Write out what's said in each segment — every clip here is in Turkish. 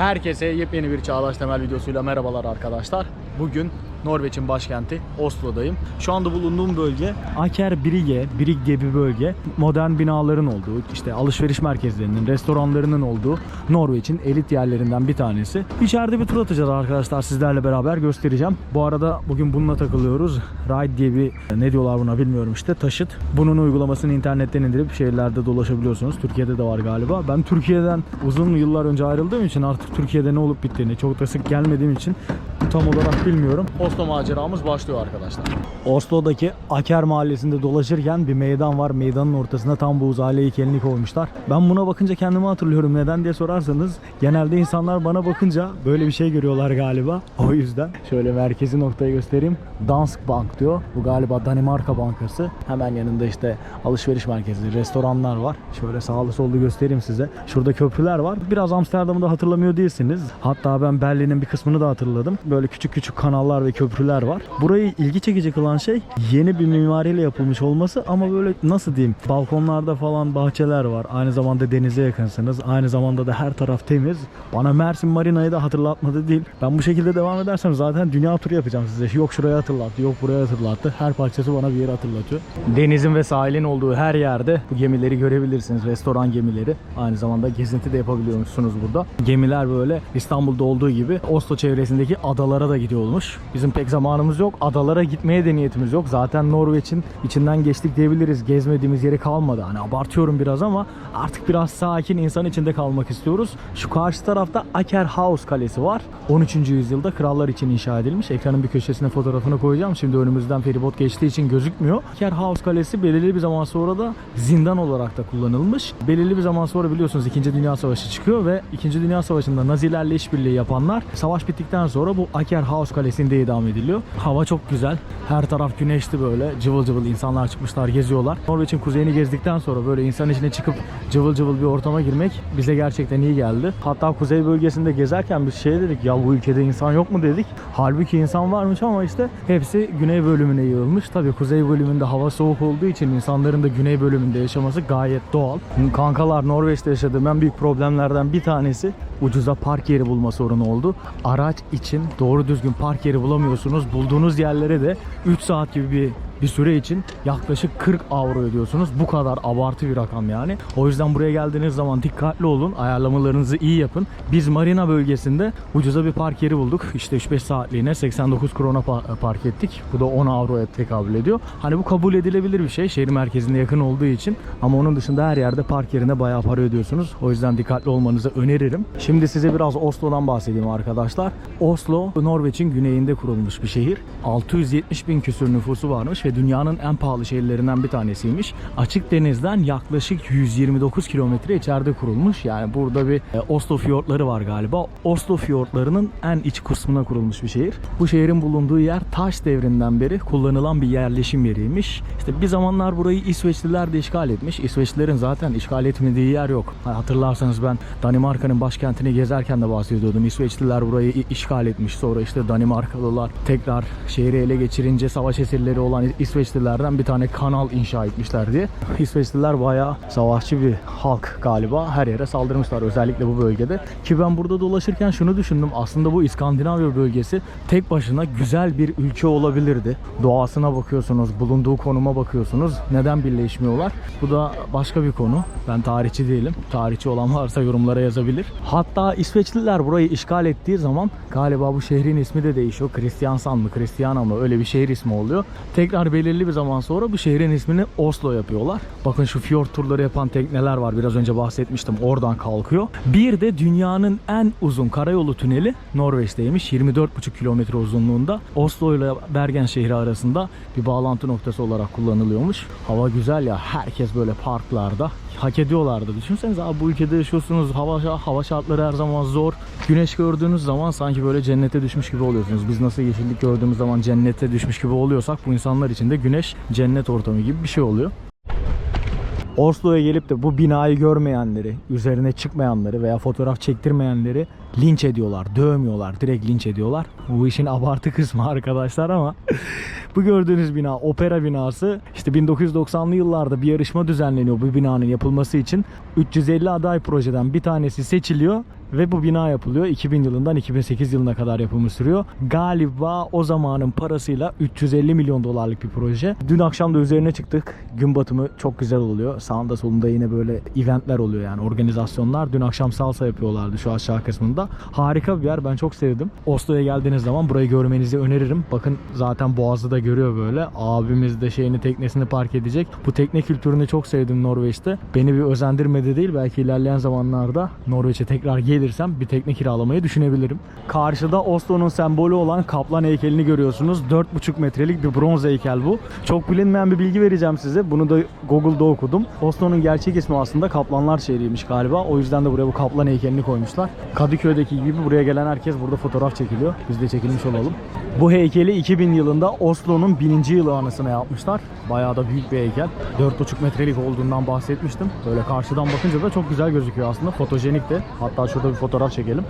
Herkese yepyeni bir Çağdaş Temel videosuyla merhabalar arkadaşlar. Bugün Norveç'in başkenti Oslo'dayım. Şu anda bulunduğum bölge Aker Brygge, Brygge bir bölge. Modern binaların olduğu, işte alışveriş merkezlerinin, restoranlarının olduğu Norveç'in elit yerlerinden bir tanesi. İçeride bir tur atacağız arkadaşlar sizlerle beraber göstereceğim. Bu arada bugün bununla takılıyoruz. Ride diye bir ne diyorlar buna bilmiyorum işte taşıt. Bunun uygulamasını internetten indirip şehirlerde dolaşabiliyorsunuz. Türkiye'de de var galiba. Ben Türkiye'den uzun yıllar önce ayrıldığım için artık Türkiye'de ne olup bittiğini çok da sık gelmediğim için tam olarak bilmiyorum. Oslo maceramız başlıyor arkadaşlar. Oslo'daki Aker mahallesinde dolaşırken bir meydan var. Meydanın ortasında tam bu uzaylı heykelini koymuşlar. Ben buna bakınca kendimi hatırlıyorum. Neden diye sorarsanız genelde insanlar bana bakınca böyle bir şey görüyorlar galiba. O yüzden şöyle merkezi noktayı göstereyim. Dansk Bank diyor. Bu galiba Danimarka Bankası. Hemen yanında işte alışveriş merkezi, restoranlar var. Şöyle sağlı sollu göstereyim size. Şurada köprüler var. Biraz Amsterdam'ı da hatırlamıyor değilsiniz. Hatta ben Berlin'in bir kısmını da hatırladım. Böyle küçük küçük kanallar ve köprüler var. Burayı ilgi çekici kılan şey yeni bir mimariyle yapılmış olması ama böyle nasıl diyeyim balkonlarda falan bahçeler var. Aynı zamanda denize yakınsınız. Aynı zamanda da her taraf temiz. Bana Mersin Marina'yı da hatırlatmadı değil. Ben bu şekilde devam edersem zaten dünya turu yapacağım size. Yok şuraya hatırlattı, yok buraya hatırlattı. Her parçası bana bir yeri hatırlatıyor. Denizin ve sahilin olduğu her yerde bu gemileri görebilirsiniz. Restoran gemileri. Aynı zamanda gezinti de yapabiliyormuşsunuz burada. Gemiler böyle İstanbul'da olduğu gibi Oslo çevresindeki adalara da gidiyormuş. Bizim pek zamanımız yok. Adalara gitmeye de niyetimiz yok. Zaten Norveç'in içinden geçtik diyebiliriz. Gezmediğimiz yeri kalmadı. Hani abartıyorum biraz ama artık biraz sakin insan içinde kalmak istiyoruz. Şu karşı tarafta Aker House Kalesi var. 13. yüzyılda krallar için inşa edilmiş. Ekranın bir köşesine fotoğrafını koyacağım. Şimdi önümüzden feribot geçtiği için gözükmüyor. Aker House Kalesi belirli bir zaman sonra da zindan olarak da kullanılmış. Belirli bir zaman sonra biliyorsunuz 2. Dünya Savaşı çıkıyor ve 2. Dünya Savaşı'nda Nazilerle işbirliği yapanlar savaş bittikten sonra bu Aker House Kalesi'nde idam ediliyor. Hava çok güzel. Her taraf güneşli böyle. Cıvıl cıvıl insanlar çıkmışlar, geziyorlar. Norveç'in kuzeyini gezdikten sonra böyle insan içine çıkıp cıvıl cıvıl bir ortama girmek bize gerçekten iyi geldi. Hatta kuzey bölgesinde gezerken biz şey dedik ya bu ülkede insan yok mu dedik. Halbuki insan varmış ama işte hepsi güney bölümüne yığılmış. Tabii kuzey bölümünde hava soğuk olduğu için insanların da güney bölümünde yaşaması gayet doğal. Kankalar Norveç'te yaşadığım en büyük problemlerden bir tanesi ucuza park yeri bulma sorunu oldu. Araç için doğru düzgün park yeri bulamıyorsunuz. Bulduğunuz yerlere de 3 saat gibi bir bir süre için yaklaşık 40 avro ödüyorsunuz. Bu kadar abartı bir rakam yani. O yüzden buraya geldiğiniz zaman dikkatli olun. Ayarlamalarınızı iyi yapın. Biz Marina bölgesinde ucuza bir park yeri bulduk. İşte 3-5 saatliğine 89 krona pa- park ettik. Bu da 10 avroya tekabül ediyor. Hani bu kabul edilebilir bir şey. Şehir merkezine yakın olduğu için. Ama onun dışında her yerde park yerine bayağı para ödüyorsunuz. O yüzden dikkatli olmanızı öneririm. Şimdi size biraz Oslo'dan bahsedeyim arkadaşlar. Oslo Norveç'in güneyinde kurulmuş bir şehir. 670 bin küsür nüfusu varmış ve dünyanın en pahalı şehirlerinden bir tanesiymiş. Açık denizden yaklaşık 129 kilometre içeride kurulmuş. Yani burada bir e, Oslo fiyortları var galiba. Oslo fiyortlarının en iç kısmına kurulmuş bir şehir. Bu şehrin bulunduğu yer taş devrinden beri kullanılan bir yerleşim yeriymiş. İşte bir zamanlar burayı İsveçliler de işgal etmiş. İsveçlilerin zaten işgal etmediği yer yok. Ha, Hatırlarsanız ben Danimarka'nın başkentini gezerken de bahsediyordum. İsveçliler burayı işgal etmiş. Sonra işte Danimarkalılar tekrar şehri ele geçirince savaş esirleri olan İsveçlilerden bir tane kanal inşa etmişler diye. İsveçliler bayağı savaşçı bir halk galiba. Her yere saldırmışlar özellikle bu bölgede. Ki ben burada dolaşırken şunu düşündüm. Aslında bu İskandinavya bölgesi tek başına güzel bir ülke olabilirdi. Doğasına bakıyorsunuz, bulunduğu konuma bakıyorsunuz. Neden birleşmiyorlar? Bu da başka bir konu. Ben tarihçi değilim. Tarihçi olan varsa yorumlara yazabilir. Hatta İsveçliler burayı işgal ettiği zaman galiba bu şehrin ismi de değişiyor. Kristiansan mı, Kristiyana mı öyle bir şehir ismi oluyor. Tekrar belirli bir zaman sonra bu şehrin ismini Oslo yapıyorlar. Bakın şu fiyort turları yapan tekneler var. Biraz önce bahsetmiştim. Oradan kalkıyor. Bir de dünyanın en uzun karayolu tüneli Norveç'teymiş. 24,5 kilometre uzunluğunda. Oslo ile Bergen şehri arasında bir bağlantı noktası olarak kullanılıyormuş. Hava güzel ya. Herkes böyle parklarda. Hak ediyorlardı. Düşünsenize abi bu ülkede yaşıyorsunuz. Hava, hava şartları her zaman zor. Güneş gördüğünüz zaman sanki böyle cennete düşmüş gibi oluyorsunuz. Biz nasıl yeşillik gördüğümüz zaman cennete düşmüş gibi oluyorsak bu insanlar için de güneş cennet ortamı gibi bir şey oluyor. Oslo'ya gelip de bu binayı görmeyenleri, üzerine çıkmayanları veya fotoğraf çektirmeyenleri linç ediyorlar, dövmüyorlar, direkt linç ediyorlar. Bu işin abartı kısmı arkadaşlar ama bu gördüğünüz bina opera binası. İşte 1990'lı yıllarda bir yarışma düzenleniyor bu binanın yapılması için. 350 aday projeden bir tanesi seçiliyor ve bu bina yapılıyor. 2000 yılından 2008 yılına kadar yapımı sürüyor. Galiba o zamanın parasıyla 350 milyon dolarlık bir proje. Dün akşam da üzerine çıktık. Gün batımı çok güzel oluyor. Sağında solunda yine böyle eventler oluyor yani organizasyonlar. Dün akşam salsa yapıyorlardı şu aşağı kısmında. Harika bir yer. Ben çok sevdim. Oslo'ya geldiğiniz zaman burayı görmenizi öneririm. Bakın zaten Boğaz'ı da görüyor böyle. Abimiz de şeyini teknesini park edecek. Bu tekne kültürünü çok sevdim Norveç'te. Beni bir özendirmedi değil. Belki ilerleyen zamanlarda Norveç'e tekrar gelirsem bir tekne kiralamayı düşünebilirim. Karşıda Oslo'nun sembolü olan kaplan heykelini görüyorsunuz. 4,5 metrelik bir bronz heykel bu. Çok bilinmeyen bir bilgi vereceğim size. Bunu da Google'da okudum. Oslo'nun gerçek ismi aslında Kaplanlar şehriymiş galiba. O yüzden de buraya bu kaplan heykelini koymuşlar. Kadıköy'deki gibi buraya gelen herkes burada fotoğraf çekiliyor. Biz de çekilmiş olalım. Bu heykeli 2000 yılında Oslo'nun 1000. yılı anısına yapmışlar. Bayağı da büyük bir heykel. 4,5 metrelik olduğundan bahsetmiştim. Böyle karşıdan bakınca da çok güzel gözüküyor aslında. Fotojenik de. Hatta şurada bir fotoğraf çekelim.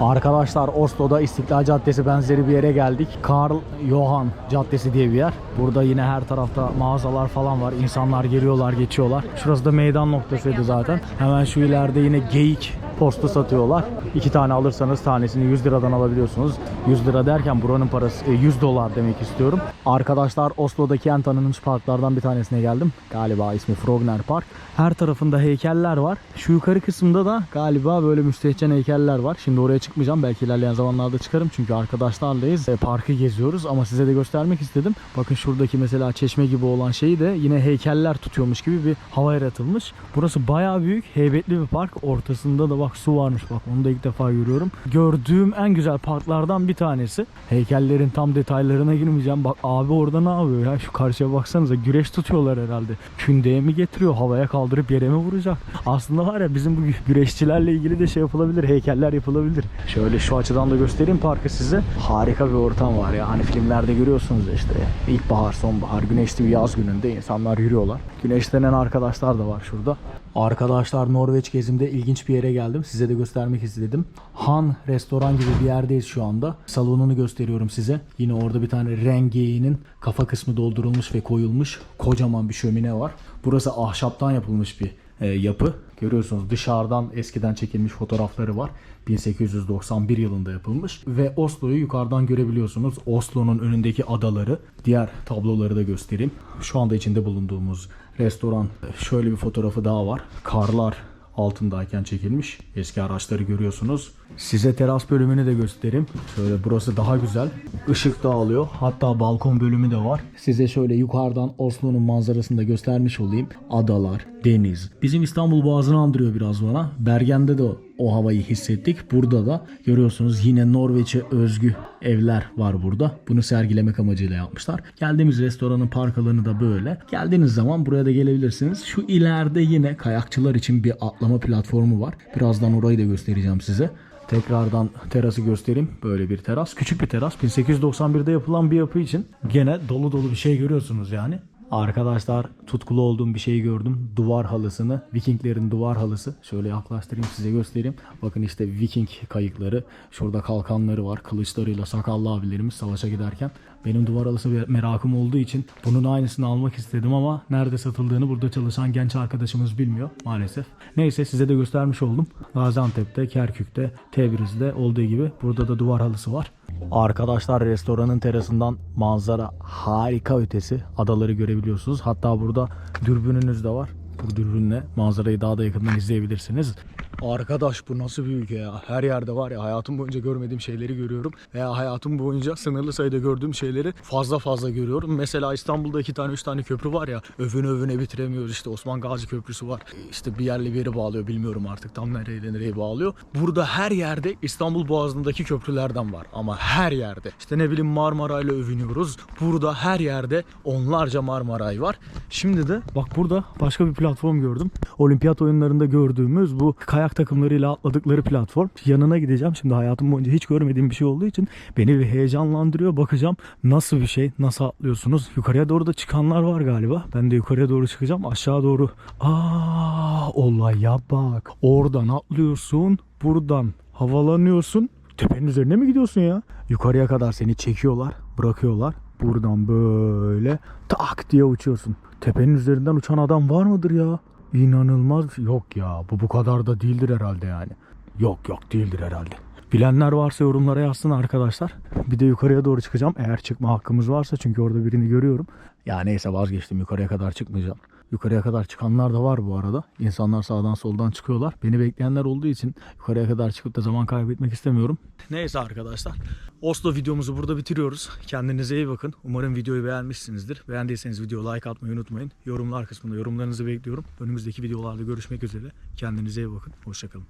Arkadaşlar Oslo'da İstiklal Caddesi benzeri bir yere geldik. Karl Johan Caddesi diye bir yer. Burada yine her tarafta mağazalar falan var. İnsanlar geliyorlar, geçiyorlar. Şurası da meydan noktasıydı zaten. Hemen şu ileride yine geyik postu satıyorlar. İki tane alırsanız tanesini 100 liradan alabiliyorsunuz. 100 lira derken buranın parası e, 100 dolar demek istiyorum. Arkadaşlar Oslo'daki en tanınmış parklardan bir tanesine geldim. Galiba ismi Frogner Park. Her tarafında heykeller var. Şu yukarı kısımda da galiba böyle müstehcen heykeller var. Şimdi oraya çıkmayacağım. Belki ilerleyen zamanlarda çıkarım. Çünkü arkadaşlarlayız. E, parkı geziyoruz ama size de göstermek istedim. Bakın şuradaki mesela çeşme gibi olan şeyi de yine heykeller tutuyormuş gibi bir hava yaratılmış. Burası bayağı büyük, heybetli bir park. Ortasında da bak su varmış bak onu da ilk defa görüyorum. Gördüğüm en güzel parklardan bir tanesi. Heykellerin tam detaylarına girmeyeceğim. Bak abi orada ne yapıyor ya? Şu karşıya baksanıza güreş tutuyorlar herhalde. Kündeye mi getiriyor? Havaya kaldırıp yere mi vuracak? Aslında var ya bizim bu güreşçilerle ilgili de şey yapılabilir. Heykeller yapılabilir. Şöyle şu açıdan da göstereyim parkı size. Harika bir ortam var ya. Hani filmlerde görüyorsunuz işte. İlkbahar, sonbahar, güneşli bir yaz gününde insanlar yürüyorlar. Güneşlenen arkadaşlar da var şurada. Arkadaşlar Norveç gezimde ilginç bir yere geldim. Size de göstermek istedim. Han restoran gibi bir yerdeyiz şu anda. Salonunu gösteriyorum size. Yine orada bir tane rengeğinin kafa kısmı doldurulmuş ve koyulmuş kocaman bir şömine var. Burası ahşaptan yapılmış bir e, yapı. Görüyorsunuz dışarıdan eskiden çekilmiş fotoğrafları var. 1891 yılında yapılmış ve Oslo'yu yukarıdan görebiliyorsunuz. Oslo'nun önündeki adaları, diğer tabloları da göstereyim. Şu anda içinde bulunduğumuz restoran şöyle bir fotoğrafı daha var. Karlar altındayken çekilmiş. Eski araçları görüyorsunuz. Size teras bölümünü de göstereyim. Şöyle burası daha güzel. Işık dağılıyor. Hatta balkon bölümü de var. Size şöyle yukarıdan Oslo'nun manzarasını da göstermiş olayım. Adalar, deniz. Bizim İstanbul Boğazı'nı andırıyor biraz bana. Bergen'de de o havayı hissettik. Burada da görüyorsunuz yine Norveç'e özgü evler var burada. Bunu sergilemek amacıyla yapmışlar. Geldiğimiz restoranın park alanı da böyle. Geldiğiniz zaman buraya da gelebilirsiniz. Şu ileride yine kayakçılar için bir atlama platformu var. Birazdan orayı da göstereceğim size. Tekrardan terası göstereyim. Böyle bir teras. Küçük bir teras. 1891'de yapılan bir yapı için gene dolu dolu bir şey görüyorsunuz yani. Arkadaşlar tutkulu olduğum bir şeyi gördüm. Duvar halısını. Vikinglerin duvar halısı. Şöyle yaklaştırayım size göstereyim. Bakın işte Viking kayıkları. Şurada kalkanları var. Kılıçlarıyla sakallı abilerimiz savaşa giderken. Benim duvar halısı bir merakım olduğu için bunun aynısını almak istedim ama nerede satıldığını burada çalışan genç arkadaşımız bilmiyor maalesef. Neyse size de göstermiş oldum. Gaziantep'te, Kerkük'te, Tebriz'de olduğu gibi burada da duvar halısı var. Arkadaşlar restoranın terasından manzara harika ötesi. Adaları görebiliyorsunuz. Hatta burada dürbününüz de var. Bu dürbünle manzarayı daha da yakından izleyebilirsiniz. Arkadaş bu nasıl bir ülke ya. Her yerde var ya hayatım boyunca görmediğim şeyleri görüyorum. Veya hayatım boyunca sınırlı sayıda gördüğüm şeyleri fazla fazla görüyorum. Mesela İstanbul'da iki tane üç tane köprü var ya. Övüne övüne bitiremiyoruz. İşte Osman Gazi Köprüsü var. İşte bir yerle bir yere bağlıyor bilmiyorum artık tam nereye nereye bağlıyor. Burada her yerde İstanbul Boğazı'ndaki köprülerden var. Ama her yerde. İşte ne bileyim Marmaray'la övünüyoruz. Burada her yerde onlarca Marmaray var. Şimdi de bak burada başka bir platform gördüm. Olimpiyat oyunlarında gördüğümüz bu kayak takımlarıyla atladıkları platform. Yanına gideceğim. Şimdi hayatım boyunca hiç görmediğim bir şey olduğu için beni bir heyecanlandırıyor. Bakacağım nasıl bir şey, nasıl atlıyorsunuz. Yukarıya doğru da çıkanlar var galiba. Ben de yukarıya doğru çıkacağım. Aşağı doğru. Aa, olaya bak. Oradan atlıyorsun. Buradan havalanıyorsun. Tepenin üzerine mi gidiyorsun ya? Yukarıya kadar seni çekiyorlar, bırakıyorlar. Buradan böyle tak diye uçuyorsun. Tepenin üzerinden uçan adam var mıdır ya? İnanılmaz yok ya. Bu bu kadar da değildir herhalde yani. Yok yok değildir herhalde. Bilenler varsa yorumlara yazsın arkadaşlar. Bir de yukarıya doğru çıkacağım. Eğer çıkma hakkımız varsa çünkü orada birini görüyorum. Ya neyse vazgeçtim yukarıya kadar çıkmayacağım. Yukarıya kadar çıkanlar da var bu arada. İnsanlar sağdan soldan çıkıyorlar. Beni bekleyenler olduğu için yukarıya kadar çıkıp da zaman kaybetmek istemiyorum. Neyse arkadaşlar. Oslo videomuzu burada bitiriyoruz. Kendinize iyi bakın. Umarım videoyu beğenmişsinizdir. Beğendiyseniz video like atmayı unutmayın. Yorumlar kısmında yorumlarınızı bekliyorum. Önümüzdeki videolarda görüşmek üzere. Kendinize iyi bakın. Hoşçakalın.